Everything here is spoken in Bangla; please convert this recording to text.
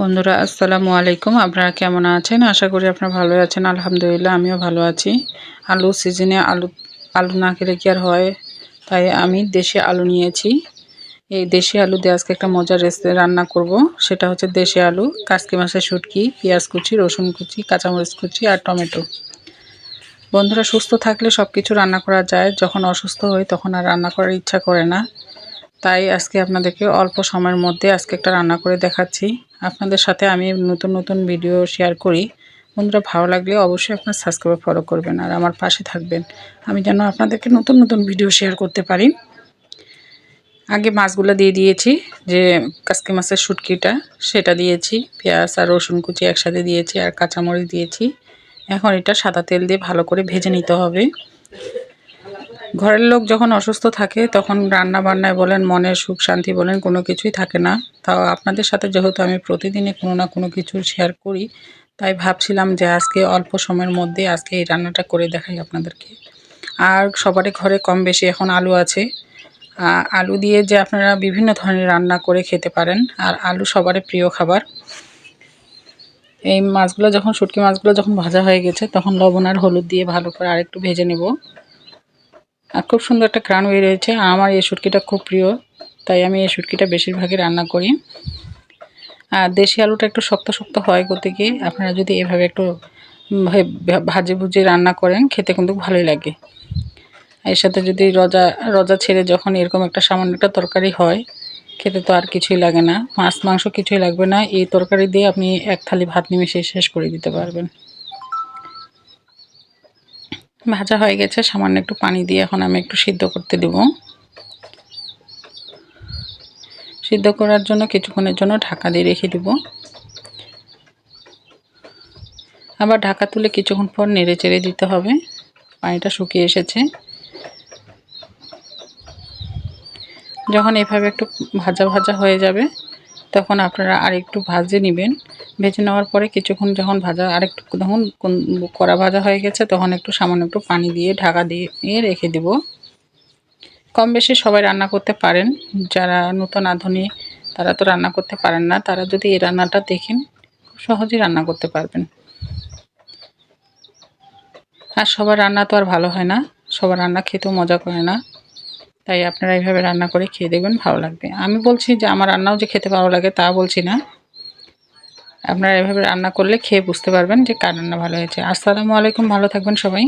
বন্ধুরা, আসসালামু আলাইকুম। আপনারা কেমন আছেন? আশা করি আপনারা ভালো আছেন। আলহামদুলিল্লাহ, আমিও ভালো আছি। আলু সিজনে আলু আলু না খেলে কি আর হয়? তাই আমি দেশি আলু নিয়েছি। এই দেশি আলু দিয়ে আজকে একটা মজার রেসিপি রান্না করব। সেটা হচ্ছে দেশি আলু, কাসকি মাছের শুটকি, পেঁয়াজ কুচি, রসুন কুচি, কাঁচামরিচ কুচি আর টমেটো। বন্ধুরা, সুস্থ থাকলে সব কিছু রান্না করা যায়। যখন অসুস্থ হই, তখন আর রান্না করার ইচ্ছা করে না। তাই আজকে আপনাদেরকে অল্প সময়ের মধ্যে আজকে একটা রান্না করে দেখাচ্ছি। আপনাদের সাথে আমি নতুন নতুন ভিডিও শেয়ার করি। বন্ধুরা, ভালো লাগলে অবশ্যই আপনার সাবস্ক্রাইব ফলো করবেন আর আমার পাশে থাকবেন। আমি যেন আপনাদেরকে নতুন নতুন ভিডিও শেয়ার করতে পারি। আগে মাছগুলো দিয়ে দিয়েছি, যে কাসকি মাছের শুটকিটা, সেটা দিয়েছি। পেঁয়াজ আর রসুন কুচি একসাথে দিয়েছি আর কাঁচামরিচ দিয়েছি। এখন এটা সাদা তেল দিয়ে ভালো করে ভেজে নিতে হবে। ঘরের লোক যখন অসুস্থ থাকে, তখন রান্না বান্নায় বলেন, মনের সুখ, শান্তি বলেন, কোনো কিছুই থাকে না। তাও আপনাদের সাথে যেহেতু আমি প্রতিদিনে কোনো না কোনো কিছু শেয়ার করি, তাই ভাবছিলাম যে আজকে অল্প সময়ের মধ্যে আজকে এই রান্নাটা করে দেখাই আপনাদেরকে। আর সবারই ঘরে কম বেশি এখন আলু আছে। আলু দিয়ে যে আপনারা বিভিন্ন ধরনের রান্না করে খেতে পারেন, আর আলু সবারই প্রিয় খাবার। এই মাছগুলো যখন, শুটকি মাছগুলো যখন ভাজা হয়ে গেছে, তখন লবণ আর হলুদ দিয়ে ভালো করে আরেকটু ভেজে নেব। আর খুব সুন্দর একটা ক্রান হয়ে রয়েছে আমার এই শুটকিটা খুব প্রিয়, তাই আমি এই শুটকিটা বেশিরভাগই রান্না করি। আর দেশি আলুটা একটু শক্ত শক্ত হয় গিয়ে আপনারা যদি এভাবে একটু ভাজে ভুজে রান্না করেন, খেতে কিন্তু ভালোই লাগে। এর সাথে যদি রজা রজা ছেড়ে যখন এরকম একটা সামান্য একটা তরকারি হয়, খেতে তো আর কিছুই লাগে না। মাছ, মাংস কিছুই লাগবে না। এই তরকারি দিয়ে আপনি এক থালি ভাত নিমিশে শেষ করে দিতে পারবেন। ভাজা হয়ে গেছে, সামান্য একটু পানি দিয়ে এখন আমি একটু সিদ্ধ করতে দেব। সিদ্ধ করার জন্য কিছুক্ষণের জন্য ঢাকা দিয়ে রেখে দেব। আবার ঢাকা তুলে কিছুক্ষণ পর নেড়ে চেড়ে দিতে হবে। পানিটা শুকিয়ে এসেছে। যখন এভাবে একটু ভাজা ভাজা হয়ে যাবে তখন আপনারা আরেকটু ভাজে নেবেন। ভেজে নেওয়ার পরে কিছুক্ষণ যখন ভাজা, আরেকটু তখন কড়া ভাজা হয়ে গেছে, তখন একটু সামান্য একটু পানি দিয়ে ঢাকা দিয়ে রেখে দেব। কম বেশি সবাই রান্না করতে পারেন। যারা নতুন আধুনিক, তারা তো রান্না করতে পারেন না। তারা যদি এই রান্নাটা দেখেন, খুব সহজেই রান্না করতে পারবেন। আর সবার রান্না তো আর ভালো হয় না। সবার রান্না খেতেও মজা করে না। তাই আপনারা এইভাবে রান্না করে খেয়ে দেখবেন, ভালো লাগবে। আমি বলছি যে, আমার রান্নাও যে খেতে ভালো লাগে তা বলছি না। আপনারা এভাবে রান্না করলে খেয়ে বুঝতে পারবেন যে কার রান্না ভালো হয়েছে। আসসালামু আলাইকুম, ভালো থাকবেন সবাই।